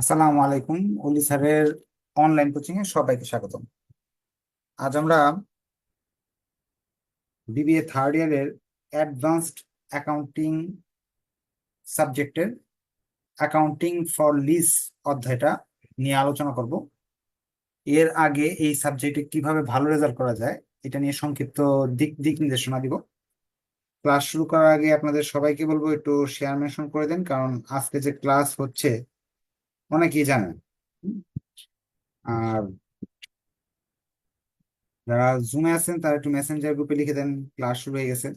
আসসালামু আলাইকুম, অলি স্যারের অনলাইন কোচিং এ সবাইকে স্বাগতম। আজ আমরা বিবিএ থার্ড ইয়ারের অ্যাডভান্সড অ্যাকাউন্টিং সাবজেক্টের অ্যাকাউন্টিং ফর লিজ অধ্যায়টা নিয়ে আলোচনা করব। এর আগে এই সাবজেক্টে কীভাবে ভালো রেজাল্ট করা যায় এটা নিয়ে সংক্ষিপ্ত দিক দিক নির্দেশনা দিব। ক্লাস শুরু করার আগে আপনাদের সবাইকে বলব একটু শেয়ার মেনশন করে দেন, কারণ আজকে যে ক্লাস হচ্ছে অনেকেই জানেন। আর যারা জুমে আছেন, তারা একটু মেসেঞ্জার গ্রুপে লিখে দেন ক্লাস শুরু হয়ে গেছে।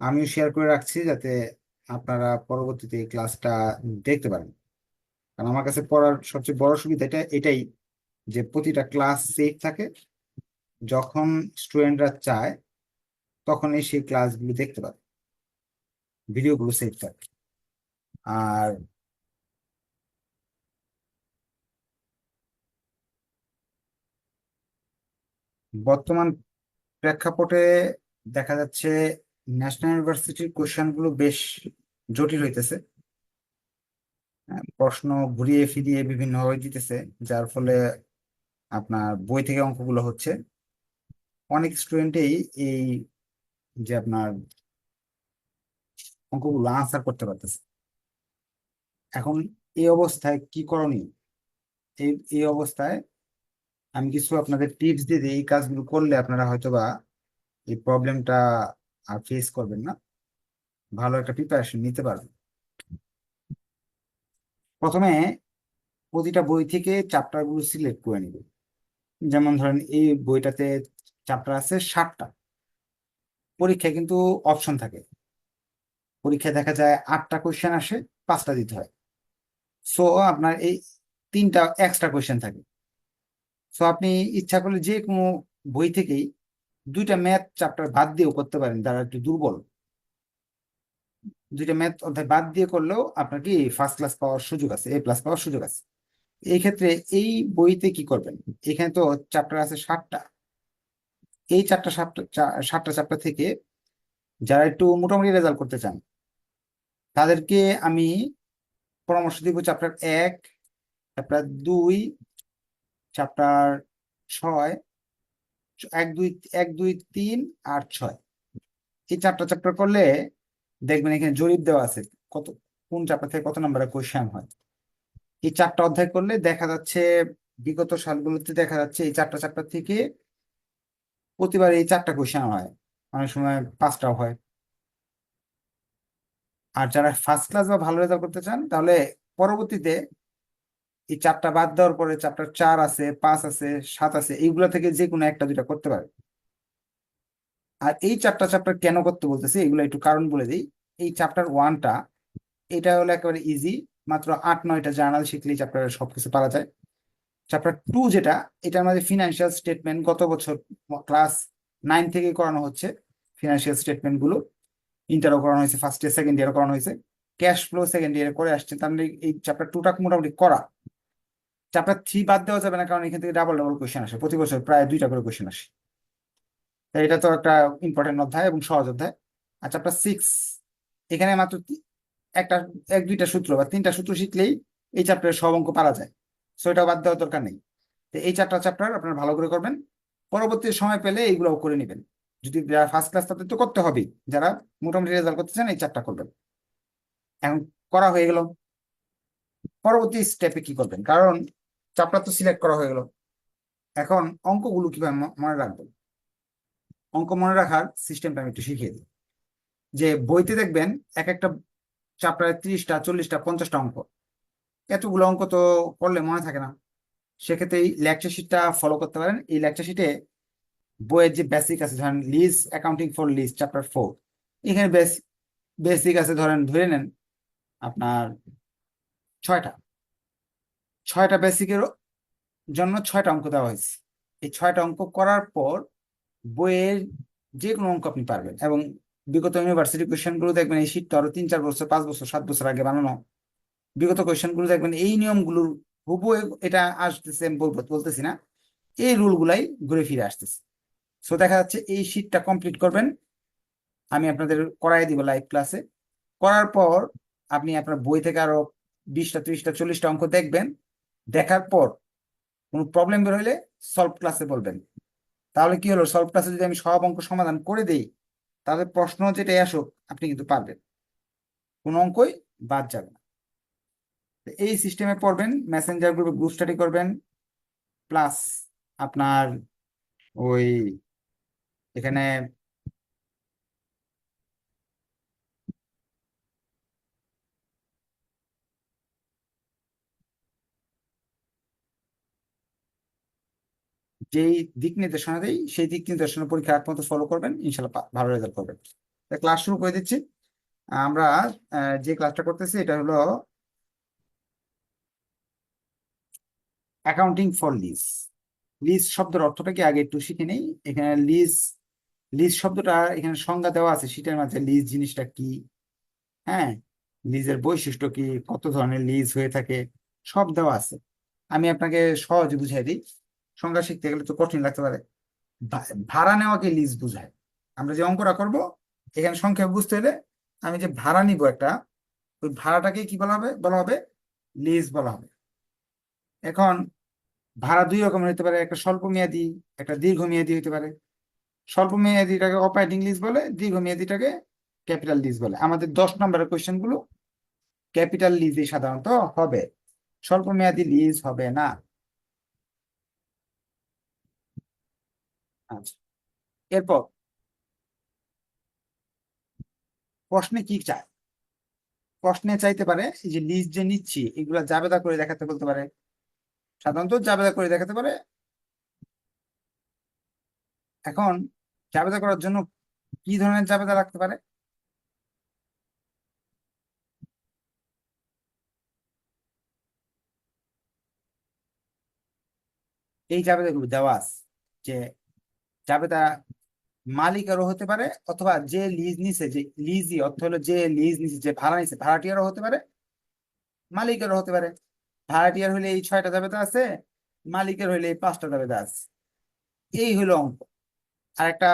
আমিও শেয়ার করে রাখছি যাতে আপনারা পরবর্তীতে ক্লাসটা দেখতে পারেন। কারণ আমার কাছে পড়ার সবচেয়ে বড় সুবিধা এটা, এটাই যে প্রতিটা ক্লাস সেফ থাকে। যখন স্টুডেন্টরা চায়, তখনই সেই ক্লাসগুলো দেখতে পাবে ভিডিওগুলো সেফ থাকে। আর বর্তমান প্রেক্ষাপটে দেখা যাচ্ছে ন্যাশনাল ইউনিভার্সিটির কোশ্চেনগুলো বেশ জটিল হইতেছে। আহ, প্রশ্ন ঘুরিয়ে ফিরিয়ে বিভিন্ন দিতেছে যার ফলে আপনার বই থেকে অঙ্কগুলো হচ্ছে। অনেক স্টুডেন্টেই এই যে আপনার অঙ্কগুলো আনসার করতে পারতেছে। এখন এই অবস্থায় কি করণীয়? এই অবস্থায় আমি কিছু আপনাদের টিপস দিয়ে দিই, এই কাজগুলো করলে আপনারা হয়তোবা এই প্রবলেমটা আর ফেস করবেন না। ভালো একটা প্রিপারেশন নিতে পারবেন। প্রথমে প্রতিটা বই থেকে চ্যাপ্টারগুলো সিলেক্ট করে নিবে যেমন ধরেন, এই বইটাতে চ্যাপ্টার আছে ষাটটা পরীক্ষায় কিন্তু অপশন থাকে। পরীক্ষায় দেখা যায় আটটা কোয়েশ্চেন আসে, পাঁচটা দিতে হয়। সো আপনার এই তিনটা এক্সট্রা কোয়েশ্চেন থাকে। সো আপনি ইচ্ছা করলে যে কোনো বই থেকেই দুইটা ম্যাথ চ্যাপ্টার বাদ দিয়েও করতে পারেন, যারা একটু দুর্বল। দুইটা ম্যাথ অধ্যায় বাদ দিয়ে করলেও আপনার কি ফার্স্ট ক্লাস পাওয়ার সুযোগ আছে এ প্লাস পাওয়ার সুযোগ আছে। এই ক্ষেত্রে এই বইতে কি করবেন? এখানে তো চ্যাপ্টার আছে ষাটটা এই চারটা সাতটা সাতটা চ্যাপ্টার থেকে যারা একটু মোটামুটি রেজাল্ট করতে চান, তাদেরকে আমি পরামর্শ দিব চ্যাপ্টার এক চ্যাপ্টার দুই চ্যাপ্টার ছয়, এক দুই এক দুই তিন আর ছয়। এই চারটা চ্যাপ্টার করলে দেখবেন এখানে জরিপ দেওয়া আছে কত, কোন চ্যাপ্টার থেকে কত নম্বরের কোয়েশ্চেন হয়। এই চারটা অধ্যায় করলে দেখা যাচ্ছে, বিগত সালগুলোতে দেখা যাচ্ছে এই চারটা চ্যাপ্টার থেকে প্রতিবার এই চারটা কোয়েশ্চেন হয়। অনেক সময় পাঁচটাও হয়। আর যারা ফার্স্ট ক্লাস বা ভালো রেজাল্ট করতে চান, তাহলে পরবর্তীতে এই চারটা বাদ দেওয়ার পরে চ্যাপ্টার চার আছে, পাঁচ আছে, সাত আছে, এইগুলা থেকে যে কোনো একটা দুইটা করতে পারে আর এই চারটা চ্যাপ্টার কেন করতে বলতেছি? এগুলো একটু কারণ বলে দিই। এই চ্যাপ্টার ওয়ানটা এটা হলো একেবারে ইজি মাত্র আট, নয়টা জার্নাল শিখলেই চ্যাপ্টারের সবকিছু পারা যায়। চ্যাপ্টার টু যেটা, এটার মধ্যে ফিনান্সিয়াল স্টেটমেন্ট গত বছর ক্লাস নাইন থেকে করানো হচ্ছে ফিনান্সিয়াল স্টেটমেন্টগুলো। ইন্টারও করানো হয়েছে ফার্স্ট ইয়ার সেকেন্ড ইয়ারও করানো হয়েছে। ক্যাশ ফ্লো সেকেন্ড ইয়ারে করে আসছে, তার মানে এই চ্যাপ্টার টুটা মোটামুটি করা। চ্যাপ্টার থ্রি বাদ দেওয়া যাবে না, কারণ এখান থেকে ডাবল ডাবল কোয়েশ্চেন আসে। প্রতি বছর প্রায় দুইটা করে কোয়েশ্চেন আসে। তাই এটা তো একটা ইম্পর্টেন্ট অধ্যায় এবং সহজ অধ্যায়। আর চ্যাপ্টার সিক্স এখানে মাত্র একটা, এক, দুইটা সূত্র বা তিনটা সূত্র শিখলেই এই চ্যাপ্টারের সব অঙ্ক পারা যায়। সো এটা বাদ দেওয়ার দরকার নেই। তো এই চারটা চ্যাপ্টার আপনারা ভালো করে করবেন। পরবর্তী সময় পেলে এইগুলোও করে নেবেন। যদি যারা ফার্স্ট ক্লাস তাদের তো করতে হবেই। যারা মোটামুটি রেজাল্ট করতে চান, এই চারটা করবেন। এখন করা হয়ে গেল। পরবর্তী স্টেপে কি করবেন? কারণ চ্যাপ্টার তো সিলেক্ট করা হয়ে গেল। এখন অঙ্কগুলো কীভাবে মনে রাখবেন? অঙ্ক মনে রাখার সিস্টেমটা আমি একটু শিখিয়ে দিই। যে বইতে দেখবেন এক একটা চ্যাপ্টারে ত্রিশটা, চল্লিশটা, পঞ্চাশটা অঙ্ক। এতগুলো অঙ্ক তো করলে মনে থাকে না। সেক্ষেত্রে এই লেকচার শিটটা ফলো করতে পারেন। এই লেকচার শিটে বইয়ের যে বেসিক আছে, ধরেন lease accounting for lease chapter four এখানে বেস বেসিক আছে, ধরেন ধরে নেন আপনার ছয়টা। ছয়টা বেসিকের জন্য ছয়টা অঙ্ক দেওয়া হয়েছে। এই ছয়টা অঙ্ক করার পর বইয়ের যে কোনো অঙ্ক আপনি পারবেন এবং বিগত ইউনিভার্সিটি কোয়েশ্চেনগুলো দেখবেন এই শীটটা আরও তিন, চার বছর, পাঁচ বছর, সাত বছর আগে বানানো। বিগত কোয়েশ্চেনগুলো দেখবেন এই নিয়মগুলোর হুবহু এ- এটা আসতেছে বলব, বলতেছি না। এই রুল গুলাই ঘুরে ফিরে আসতেছে। সো দেখা যাচ্ছে এই শীটটা কমপ্লিট করবেন। আমি আপনাদের করাই দিব লাইভ ক্লাসে করার পর আপনি আপনার বই থেকে আরও বিশটা, ত্রিশটা, চল্লিশটা অঙ্ক দেখবেন। দেখার পর কোনো প্রবলেম বের হইলে সলভ ক্লাসে বলবেন। তাহলে কি হলো? সলভ ক্লাসে যদি আমি সব অঙ্ক সমাধান করে দেই, তাহলে প্রশ্ন যেটাই আসুক, আপনি কিন্তু পারবেন। কোনো অঙ্কই বাদ যাবে না। এই সিস্টেমে পড়বেন মেসেঞ্জার গ্রুপে গ্রুপ স্টাডি করবেন প্লাস আপনার ওই এখানে যেই দিক নির্দেশনা দেই, সেই দিক নির্দেশনা পরীক্ষা আগ পর্যন্ত ফলো করবেন ইনশাল্লাহ ভালো রেজাল্ট করবেন। ক্লাস শুরু করে দিচ্ছি। আমরা যে ক্লাসটা করতেছি, এটা হলো অ্যাকাউন্টিং ফর লিজ লিজ শব্দের অর্থটা কি? আগে একটু শিখে নেই। এখানে লিজ লিজ শব্দটা এখানে সংজ্ঞা দেওয়া আছে সেটার মাঝে। লিজ জিনিসটা কি? হ্যাঁ লিজের বৈশিষ্ট্য কি? কত ধরনের লিজ হয়ে থাকে? সব দেওয়া আছে। আমি আপনাকে সহজে বুঝাই দিই। সংজ্ঞা শিখতে গেলে তো কঠিন লাগতে পারে। ভাড়া নেওয়াকে লিজ বুঝায়। আমরা যে অঙ্কটা করব, এখানে সংখ্যা বুঝতে হলে আমি যে ভাড়া নিব একটা, ওই ভাড়াটাকে কি বলা হবে? বলা হবে লিজ বলা হবে। এখন ভাড়া দুই রকমের হতে পারে, একটা স্বল্প মেয়াদি একটা দীর্ঘমেয়াদী হতে পারে। স্বল্প মেয়াদিটাকে অপারেটিং লিজ বলে, দীর্ঘমেয়াদিটাকে ক্যাপিটাল লিজ বলে। আমাদের দশ নম্বরের কোয়েশ্চেনগুলো ক্যাপিটাল লিজে সাধারণত হবে। স্বল্প মেয়াদি লিজ হবে না। আচ্ছা। এরপর প্রশ্নে কি চায়? প্রশ্নে চাইতে পারে এই যে লিজ যে নিচ্ছি, এগুলা জাবেদা করে দেখাতে বলতে পারে, সাধারণত জাবেদা করে দেখাতে পারে, এখন জাবেদা করার জন্য কি ধরনের জাবেদা রাখতে পারে? এই জাবেদাগুলো দেওয়া যে জাবেদা মালিকেরও হতে পারে, অথবা যে লিজ নিছে, যে লিজই অর্থ হলো যে লিজ নিছে, যে ভাড়া নিছে ভাড়াটিয়ারও হতে পারে মালিকেরও হতে পারে। ভাড়াটিয়ার হলে এই ছয়টা জাবেদা আছে, মালিকের হইলে এই পাঁচটা জাবেদা আছে। এই হলো অঙ্ক। আর একটা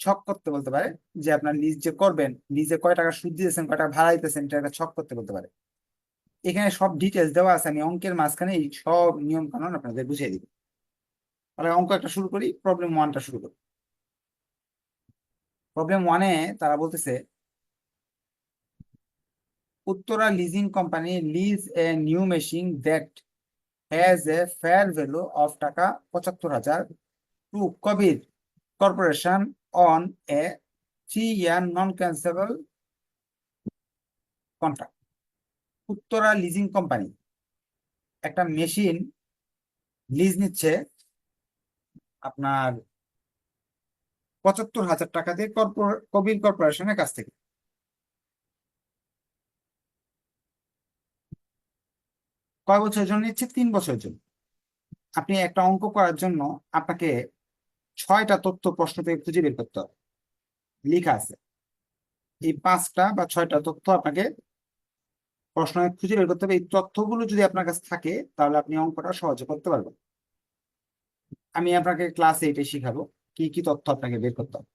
ছক করতে বলতে পারে, যে আপনার লিজ যে করবেন লিজে কয় টাকা সুদ দিতেছেন, কয় টাকা ভাড়া দিতেছেন, এটা একটা ছক করতে বলতে পারে। এখানে সব ডিটেলস দেওয়া আছে, আমি অঙ্কের মাঝখানে এই সব নিয়ম কানুন আপনাদের বুঝিয়ে দিব। তাহলে অঙ্ক একটা শুরু করি প্রবলেম ওয়ানটা শুরু করি। প্রবলেম ওয়ানে তারা বলতেছে, Uttara leasing company lease a new machine that has a fair value of taka পঁচাত্তর হাজার to Kabir corporation on a three year non cancellable contract Uttara leasing company একটা মেশিন লিজ নিচ্ছে আপনার পঁচাত্তর হাজার টাকা দিয়ে কবির কর্পোরেশনের কাছ থেকে। কয় বছরের জন্য নিচ্ছে? তিন বছরের জন্য। আপনি একটা অঙ্ক করার জন্য আপনাকে ছয়টা তথ্য প্রশ্ন থেকে খুঁজে বের করতে হবে। লেখা আছে। এই পাঁচটা বা ছয়টা তথ্য আপনাকে প্রশ্ন খুঁজে বের করতে হবে। এই তথ্যগুলো যদি আপনার কাছে থাকে, তাহলে আপনি অঙ্কটা সহজে করতে পারবেন। আমি আপনাকে ক্লাসে এটাই শিখাবো। কি কি তথ্য আপনাকে বের করতে হবে?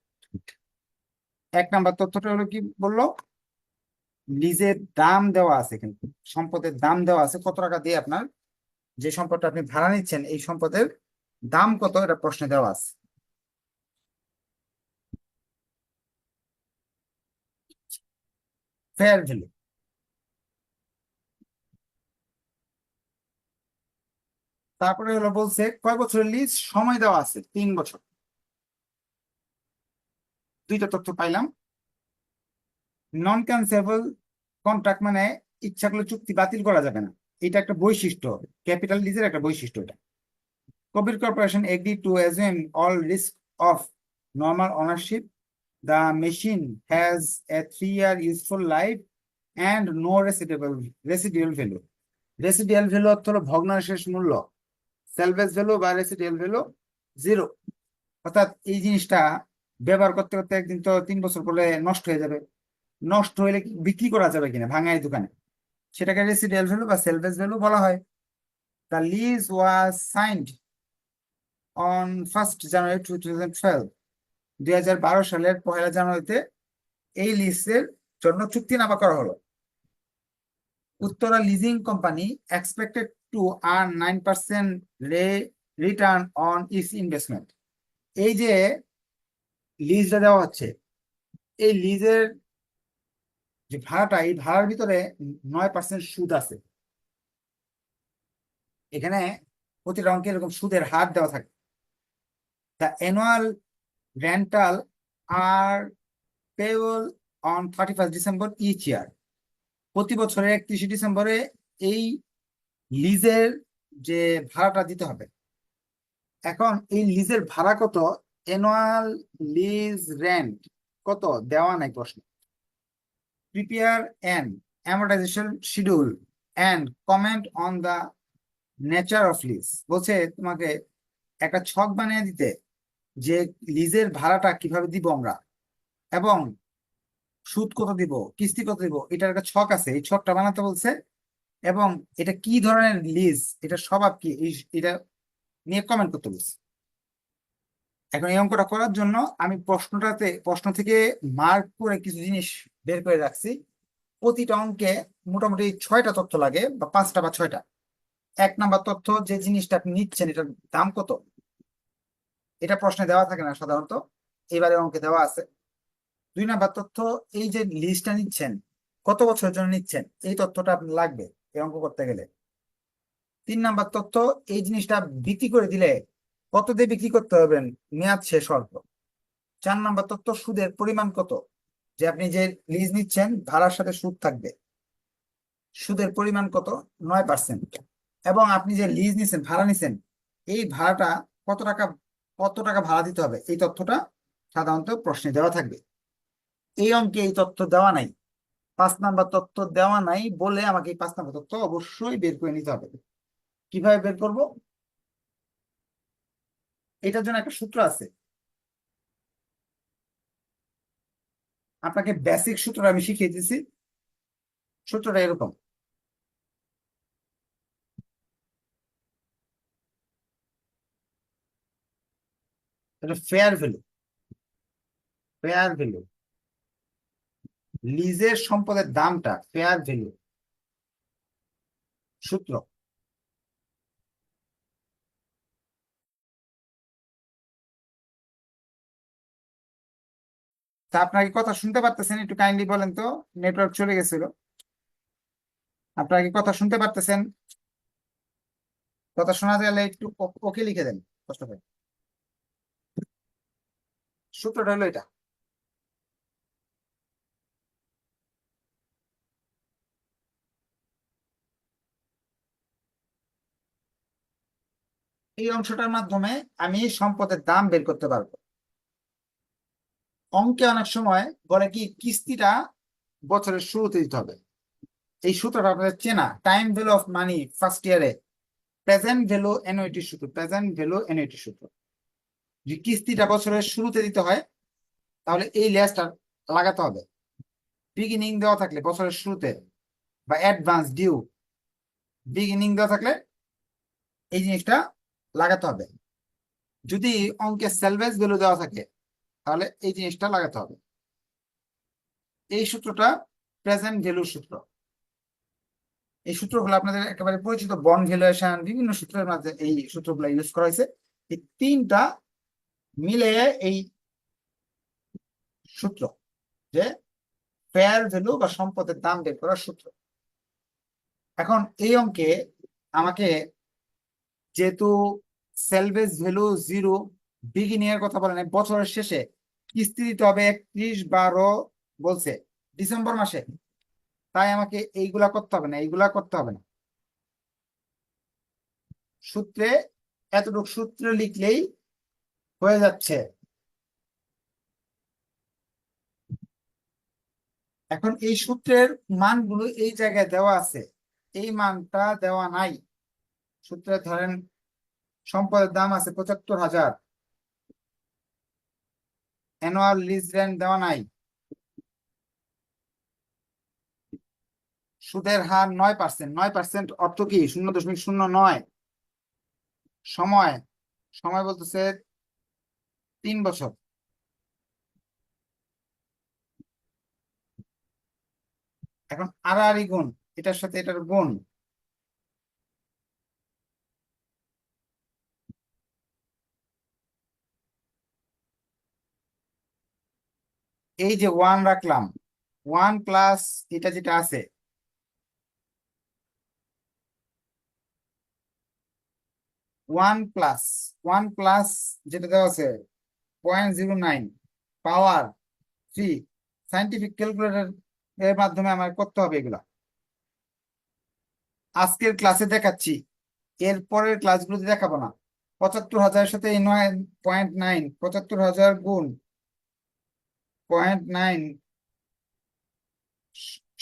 এক নাম্বার তথ্যটা হলো কি বলল? লিজের দাম দেওয়া আছে কিন্তু, সম্পদের দাম দেওয়া আছে। কত টাকা দিয়ে আপনার যে সম্পদটা আপনি ভাড়া নিচ্ছেন, এই সম্পদের দাম কত? এটা প্রশ্নে দেওয়া আছে। ফেয়ার ভ্যালু তারপরে হলো বলছে, কয় বছরের লিজ সময় দেওয়া আছে, তিন বছর। দুইটা তথ্য পাইলাম। নন ক্যান্সেবল কন্ট্রাক্ট মানে ইচ্ছা করলে চুক্তি বাতিল করা যাবে না। এটা একটা বৈশিষ্ট্য। ক্যাপিটাল লিজের একটা বৈশিষ্ট্য এটা। Kabir corporation agree to assume all risk of normal ownership the machine has a three year useful life and no residual residual value residual value অর্থ হলো ভগ্নাশেষ মূল্য। সেলভেজ ভ্যালু বা রেসিডিয়াল ভ্যালু, জিরো। অর্থাৎ এই জিনিসটা ব্যবহার করতে করতে একদিন তো তিন বছর পরে নষ্ট হয়ে যাবে। নষ্ট হইলে বিক্রি করা যাবে কিনা ভাঙাই দোকানে? সেটাকে রেসিডিয়াল ভ্যালু বা সেলভেজ ভ্যালু বলা হয়। The lease was signed on first January two thousand twelve দুই হাজার বারো সালের পহেলা জানুয়ারিতে এই লিজের জন্য চুক্তিনামা করা হলো। Uttara leasing company expected to earn nine percent return on its investment এই যে লিজটা দেওয়া হচ্ছে, এই লিজের যে ভাড়াটা, এই ভাড়ার ভিতরে নয় পার্সেন্ট সুদ আছে। এখানে প্রতিটা অঙ্কে এরকম সুদের হার দেওয়া থাকে। The annual rental are payable on thirty first December each year প্রতি বছরের একত্রিশে ডিসেম্বরে এই লিজের যে ভাড়াটা দিতে হবে। এখন এই লিজের ভাড়া কত? অ্যানুয়াল লিজ রেন্ট কত? দেওয়া নাই প্রশ্ন। Prepare and amortisation schedule and comment on the nature of lease. বলছে তোমাকে একটা ছক বানিয়ে দিতে যে লিজের ভাড়াটা কীভাবে দিব আমরা এবং সুদ কত দিব, কিস্তি কত দিব, এটার একটা ছক আছে। এই ছকটা বানাতে বলছে এবং এটা কি ধরনের লিজ এটা স্বভাব কি এটা নিয়ে কমেন্ট করতে বলছে। এখন এই অঙ্কটা করার জন্য আমি প্রশ্নটাতে, প্রশ্ন থেকে মার্ক করে কিছু জিনিস বের করে রাখছি। প্রতিটা অঙ্কে মোটামুটি ছয়টা তথ্য লাগে বা পাঁচটা বা ছয়টা। এক নাম্বার তথ্য, যে জিনিসটা আপনি নিচ্ছেন, এটার দাম কত? এটা প্রশ্নে দেওয়া থাকে না সাধারণত। এবারে অঙ্কে দেওয়া আছে। দুই নাম্বার তথ্য, এই যে লিস্টটা নিচ্ছেন, কত বছরের জন্য নিচ্ছেন, এই তথ্যটা আপনার লাগবে। এই অঙ্ক করতে গেলে। তিন নাম্বার তথ্য এই জিনিসটা বিক্রি করে দিলে কত দিয়ে বিক্রি করতে হবেন মেয়াদ শেষ অল্প চার নাম্বার তথ্য সুদের পরিমাণ কত? যে আপনি যে লিজ নিচ্ছেন ভাড়ার সাথে সুদ থাকবে। সুদের পরিমাণ কত? নয় পার্সেন্ট এবং আপনি যে লিজ নিছেন, ভাড়া নিছেন, এই ভাড়াটা কত টাকা কত টাকা ভাড়া দিতে হবে? এই তথ্যটা সাধারণত প্রশ্নে দেওয়া থাকবে। এই অঙ্কে এই তথ্য দেওয়া নাই। পাঁচ নাম্বার তত্ত্ব দেওয়া নাই বলে আমাকে এই পাঁচ নাম্বার তত্ত্ব অবশ্যই বের করে নিতে হবে। কীভাবে বের করব? এটার জন্য একটা সূত্র আছে। আপনাকে বেসিক সূত্র আমি শিখিয়ে দিয়েছি। সূত্রটা এরকম। এটা ফেয়ার ভ্যালু ফেয়ার ভ্যালু লিজের সম্পদের দামটা ফেয়ার ভ্যালু সূত্র। তা আপনার কি কথা শুনতে পারতেছেন? একটু কাইন্ডলি বলেন তো নেটওয়ার্ক চলে গেছিল। আপনারা কি কথা শুনতে পারতেছেন? কথা শোনা গেলে একটু ওকে লিখে দেন, কষ্ট করে। সূত্রটা হলো এটা। এই অংশটার মাধ্যমে আমি সম্পদের দাম বের করতে পারব। অঙ্কে অনেক সময় বলে কি, কিস্তিটা বছরের শুরুতে দিতে হবে। এই সূত্রটা আপনাদের চেনা। Time value of money first ইয়ারে। প্রেজেন্ট ভ্যালু এনুইটি সূত্র। প্রেজেন্ট ভ্যালু এনুইটি সূত্র। যে কিস্তিটা বছরের শুরুতে দিতে হয়, তাহলে এই লেসটা লাগাতে হবে। বিগিনিং দেওয়া থাকলে বছরের শুরুতে বা অ্যাডভান্স ডিউ। বিগিনিং দেওয়া থাকলে এই জিনিসটা লাগাতে হবে। যদি অঙ্কে সেলভেজ ভ্যালু দেওয়া থাকে, তাহলে এই জিনিসটা লাগাতে হবে। এই সূত্রটা প্রেজেন্ট ভ্যালুর সূত্র। এই সূত্রগুলো আপনাদের একেবারে পরিচিত বন ভ্যালুয়েশন বিভিন্ন সূত্রের মাঝে এই সূত্রগুলো ইউজ করা হয়েছে। এই তিনটা মিলে এই সূত্র যে ফেয়ার ভ্যালু বা সম্পদের দাম বের করার সূত্র। এখন এই অঙ্কে আমাকে যেহেতু সেলভেজ ভ্যালু জিরো বিগিনিং এর কথা বলেন, বছরের শেষে, কিস্তি দিতে হবে একত্রিশ বারো বলছে, ডিসেম্বর মাসে। তাই আমাকে এইগুলা করতে হবে না, এইগুলা করতে হবে না। সূত্রে, এতটুকু সূত্র লিখলেই হয়ে যাচ্ছে। এখন এই সূত্রের মানগুলো এই জায়গায় দেওয়া আছে। এই মানটা দেওয়া নাই। সূত্রে ধরেন সম্পদের দাম আছে পঁচাত্তর হাজার। অ্যানুয়াল লিজ রেন্ট দেওয়া নাই। সুদের হার নয় পার্সেন্ট নয় পার্সেন্ট অর্থ কি? শূন্য দশমিক শূন্য নয়। সময়। সময় বলতেছে তিন বছর। এখন আড়াআড়ি গুণ। এটার সাথে এটার গুণ। এই যে ওয়ান রাখলাম ওয়ান প্লাস এটা যেটা আছে ওয়ান প্লাস ওয়ান প্লাস যেটা দেওয়া আছে point zero nine power three scientific calculator এর মাধ্যমে আমার করতে হবে এগুলা। আজকের ক্লাসে দেখাচ্ছি, এর পরের ক্লাসগুলোতে দেখাবো না। পঁচাত্তর হাজারের সাথে নয় পয়েন্ট নাইন পঁচাত্তর হাজার গুণ পয়েন্ট নাইন,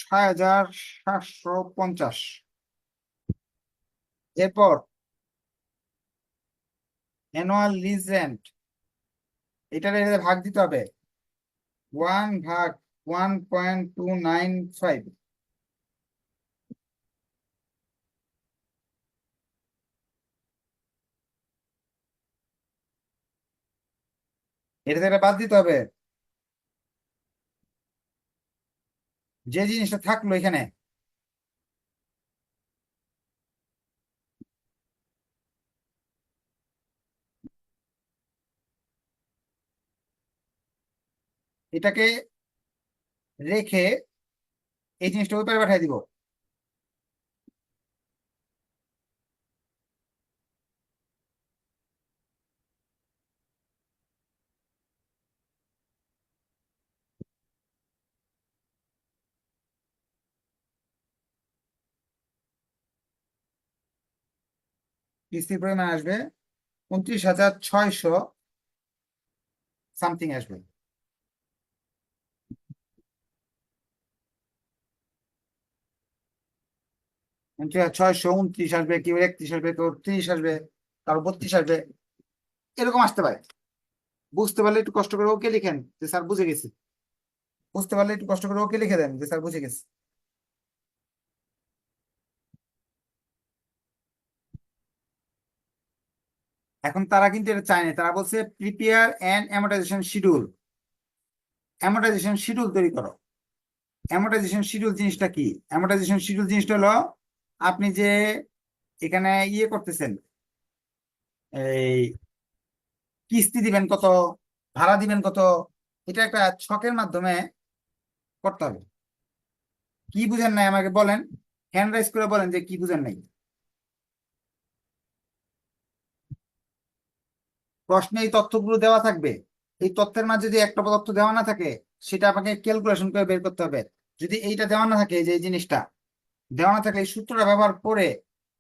ছয় হাজার সাতশো পঞ্চাশ। এরপর অ্যানুয়াল লিজ রেন্ট এটার ভাগ দিতে হবে। ওয়ান ভাগ one point two nine five এটা বাদ দিতে হবে। যে জিনিসটা থাকল এখানে এটাকে রেখে এই জিনিসটা ওই পারে পাঠিয়ে দিব। কিস্তির পরিমাণ আসবে উনত্রিশ হাজার ছয়শো সামথিং আসবে। ছয়শো উনত্রিশ আসবে, কেউ একত্রিশ আসবে, কেউ ত্রিশ আসবে তারপর বত্রিশ আসবে, এরকম আসতে পারে। বুঝতে পারলে একটু কষ্ট করে ওকে লিখেন যে স্যার বুঝে গেছি। বুঝতে পারলে একটু কষ্ট করে ওকে লিখে দেন যে স্যার বুঝে গেছি। এখন তারা কিন্তু এটা চায় না। তারা বলছে prepare and amortisation schedule amortisation schedule তৈরি করো। অ্যামোটাইজেশন শিডিউল জিনিসটা কি? অ্যামোটাইজেশন শিডিউল জিনিসটা হলো, আপনি যে এখানে ইয়ে করতেছেন, এই কিস্তি দিবেন কত, ভাড়া দিবেন কত, এটা একটা ছকের মাধ্যমে করতে হবে। কি বুঝেন নাই আমাকে বলেন? হ্যান্ড রাইজ করে বলেন যে কি বুঝেন নাই। প্রশ্নে এই তথ্যগুলো দেওয়া থাকবে। এই তথ্যের মাঝে যদি একটা তথ্য দেওয়া না থাকে, সেটা আপনাকে ক্যালকুলেশন করে বের করতে হবে। যদি এইটা দেওয়া না থাকে যে এই জিনিসটা, দেওয়া না থাকলে এই সূত্রটা ব্যবহার করে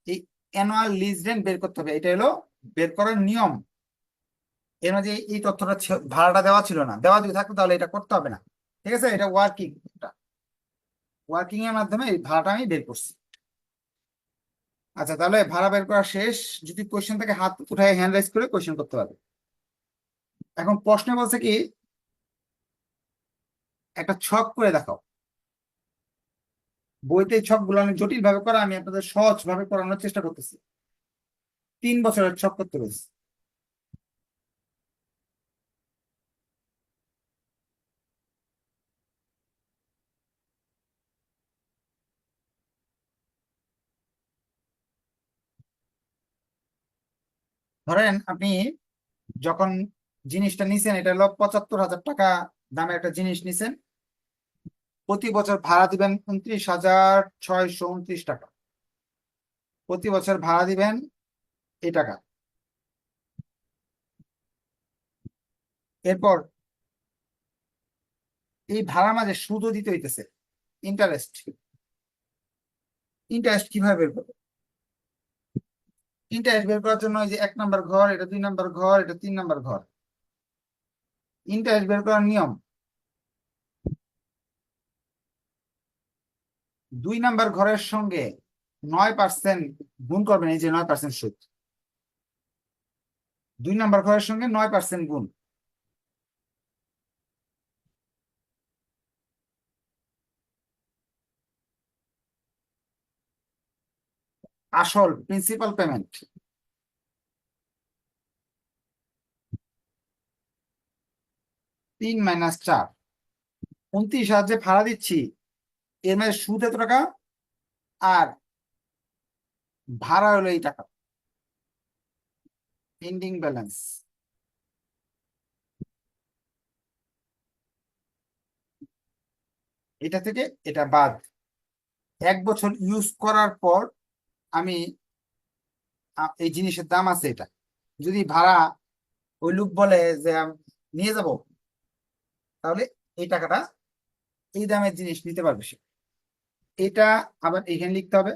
এই অ্যানুয়াল লিজ রেন্ট বের করতে হবে। এটা হলো বের করার নিয়ম। এর মাঝে এই তথ্যটা ভাড়াটা দেওয়া ছিল না। দেওয়া যদি থাকতো তাহলে এটা করতে হবে না। ঠিক আছে? এটা ওয়ার্কিং ওয়ার্কিং এর মাধ্যমে এই ভাড়াটা আমি বের করছি। আচ্ছা তাহলে ভাড়া বের করা শেষ। যদি কোয়েশ্চেন থেকে, হাত উঠায় হ্যান্ড রাইজ করে কোয়েশ্চেন করতে পারবে এখন প্রশ্নে বলছে কি, একটা ছক করে দেখাও। বইতে ছকগুলো অনেক জটিল ভাবে করা, আমি আপনাদের সহজ ভাবে করানোর চেষ্টা করতেছি। তিন বছরের ছক করতে বলছি। ধরেন আপনি যখন জিনিসটা নিছেন, এটা হলো পঁচাত্তর হাজার টাকা দামের একটা জিনিস নিছেন, প্রতি বছর ভাড়া দিবেন উনত্রিশ হাজার ছয়শো উনত্রিশ টাকা। প্রতি বছর ভাড়া দিবেন এই টাকা। এরপর এই ভাড়া মাঝে সুদও দিতে হইতেছে। ইন্টারেস্ট ইন্টারেস্ট কীভাবে বের করবে? ইন্টারেস্ট বের করার জন্য যে এক নাম্বার ঘর, এটা দুই নাম্বার ঘর, এটা তিন নাম্বার ঘর। ইন্টারেস্ট বের করার নিয়ম। দুই নাম্বার ঘরের সঙ্গে নয় পার্সেন্ট গুণ করবেন, এই যে নয় পার্সেন্ট সুদ। দুই নাম্বার ঘরের সঙ্গে নয় পার্সেন্ট গুণ। আসল প্রিন্সিপাল পেমেন্ট তিন মাইনাস চার। উনত্রিশ হাজার ভাড়া দিচ্ছি, এর মানে সুদ এত টাকা? আর ভাড়া হলো এই টাকা। পেন্ডিং ব্যালেন্স এটা থেকে এটা বাদ। এক বছর ইউজ করার পর আমি এই জিনিসের দাম আছে এটা। যদি ভাড়া ওই লোক বলে যে নিয়ে যাব, তাহলে এই টাকাটা এই দামের জিনিস নিতে পারবে সে। এটা আবার এখানে লিখতে হবে।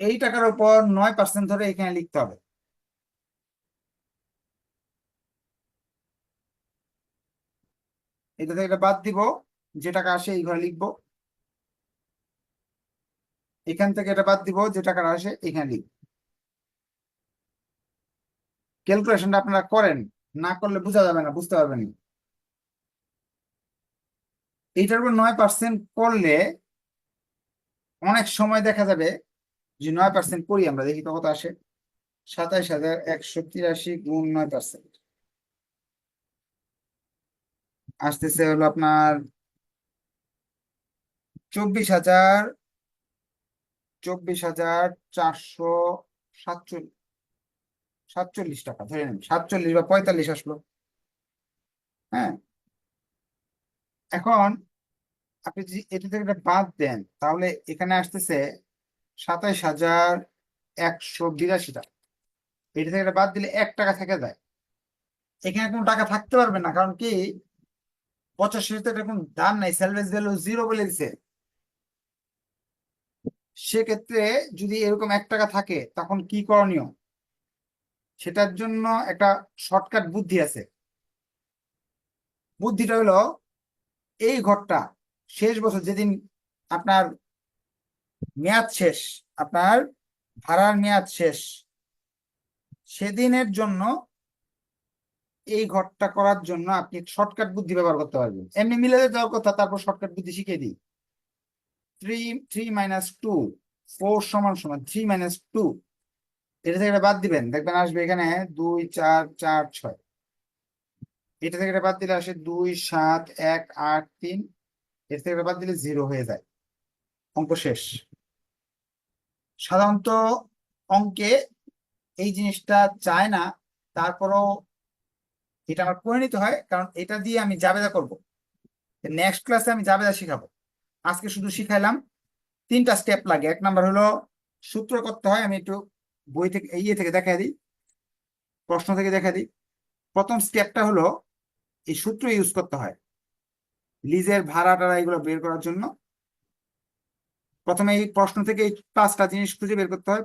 এই টাকার উপর নয় পার্সেন্ট ধরে এখানে লিখতে হবে। এটা থেকে বাদ দিব, যে টাকা আসে এই ঘরে লিখব। এখান থেকে এটা বাদ দিব, যে টাকাটা আসে এখানে লিখব। ক্যালকুলেশনটা আপনারা করেন, না করলে বোঝা যাবে না, বুঝতে পারবেন না। এইটার উপর নয় পার্সেন্ট করলে অনেক সময় দেখা যাবে যে নয় পার্সেন্ট করি আমরা, দেখি কত আসে। সাতাইশ হাজার একশো তিরাশি গুণ নয় পার্সেন্ট আসতেছে হলো আপনার চব্বিশ হাজার চব্বিশ হাজার চারশো সাতচল্লিশ সাতচল্লিশ টাকা, ধরে নেন, সাতচল্লিশ বা পঁয়তাল্লিশ আসলো। হ্যাঁ? এখন আপনি যদি এটা থেকে এটা বাদ দেন, তাহলে এখানে আসতেছে সাতাইশ হাজার একশো বিরাশি টাকা। এটা থেকে বাদ দিলে এক টাকা থেকে যায়। এখানে কোনো টাকা থাকতে পারবে না, কারণ কি? বছর শেষে তো এটা দাম নাই, সেলভেজ ভ্যালু জিরো বলে দিছে। সেক্ষেত্রে যদি এরকম এক টাকা থাকে, তখন কি করণীয়? সেটার জন্য একটা শর্টকাট বুদ্ধি আছে। বুদ্ধিটা হলো, এই ঘরটা শেষ বছর যেদিন আপনার মেয়াদ শেষ, আপনার ভাড়ার মেয়াদ শেষ, সেদিনের জন্য এই ঘরটা করার জন্য আপনি শর্টকাট বুদ্ধি ব্যবহার করতে পারবেন। এমনি মিলে যাওয়ার কথা, তারপর শর্টকাট বুদ্ধি শিখিয়ে দিই। Three three minus two four সমান সমান থ্রি মাইনাস টু এটা থেকে বাদ দিবেন, দেখবেন আসবে এখানে দুই, চার চার, ছয়। এটা থেকে এটা বাদ দিলে আসে দুই, সাত, এক, আট, তিন। এর থেকে এটা বাদ দিলে জিরো হয়ে যায়। অঙ্ক শেষ। সাধারণত অঙ্কে এই জিনিসটা চায় না, তারপরও এটা আমার করে নিতে হয়, কারণ এটা দিয়ে আমি জাবেদা করব। নেক্সট ক্লাসে আমি জাবেদা শিখাবো। আজকে শুধু শিখাইলাম তিনটা স্টেপ লাগে। এক নাম্বার হলো সূত্র করতে হয়, আমি একটু বই থেকে ইয়ে থেকে দেখা দিই, প্রশ্ন থেকে দেখা দিই। প্রথম স্টেপটা হলো এই সূত্র ইউজ করতে হয়, লিজের ভাড়া টাড়া এগুলো বের করার জন্য। প্রথমে এই প্রশ্ন থেকে এই পাঁচটা জিনিস খুঁজে বের করতে হয়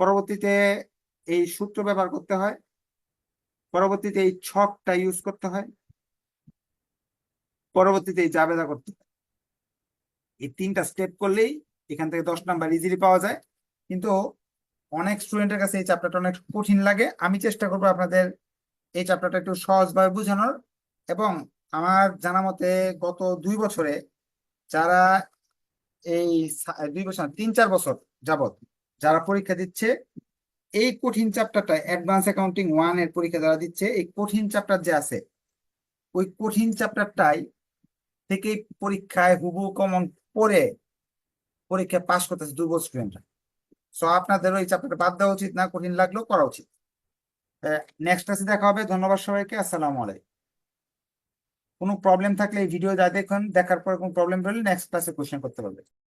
পরবর্তীতে এই সূত্র ব্যবহার করতে হয়, পরবর্তীতে এই ছকটা ইউজ করতে হয়, পরবর্তীতে এই জাবেদা করতে হয়। এই তিনটা স্টেপ করলেই এখান থেকে দশ নাম্বার ইজিলি পাওয়া যায়। কিন্তু অনেক স্টুডেন্টের কাছে এই চ্যাপ্টারটা অনেক কঠিন লাগে। আমি চেষ্টা করব আপনাদের এই চ্যাপ্টারটা একটু সহজভাবে বোঝানোর। এবং আমার জানা মতে গত দুই বছরে যারা এই দুই বছর তিন চার বছর যাবত যারা পরীক্ষা দিচ্ছে, এই কঠিন চ্যাপ্টারটা অ্যাডভান্স অ্যাকাউন্টিং ওয়ানের পরীক্ষা যারা দিচ্ছে, এই কঠিন চ্যাপ্টার যে আছে, ওই কঠিন চ্যাপ্টারটাই থেকে পরীক্ষায় হুবু কমন পড়ে পরীক্ষায় পাশ করতেছে দুর্বল স্টুডেন্টরা সো আপনাদের ওই চাপটা বাদ দেওয়া উচিত, না কঠিন লাগলেও করা উচিত। নেক্সট ক্লাসে দেখা হবে। ধন্যবাদ সবাইকে। আসসালামু আলাইকুম। কোনো প্রবলেম থাকলে এই ভিডিও যা দেখুন। দেখার পর কোনো প্রবলেম হলে নেক্সট ক্লাসে কোশ্চেন করতে পারবে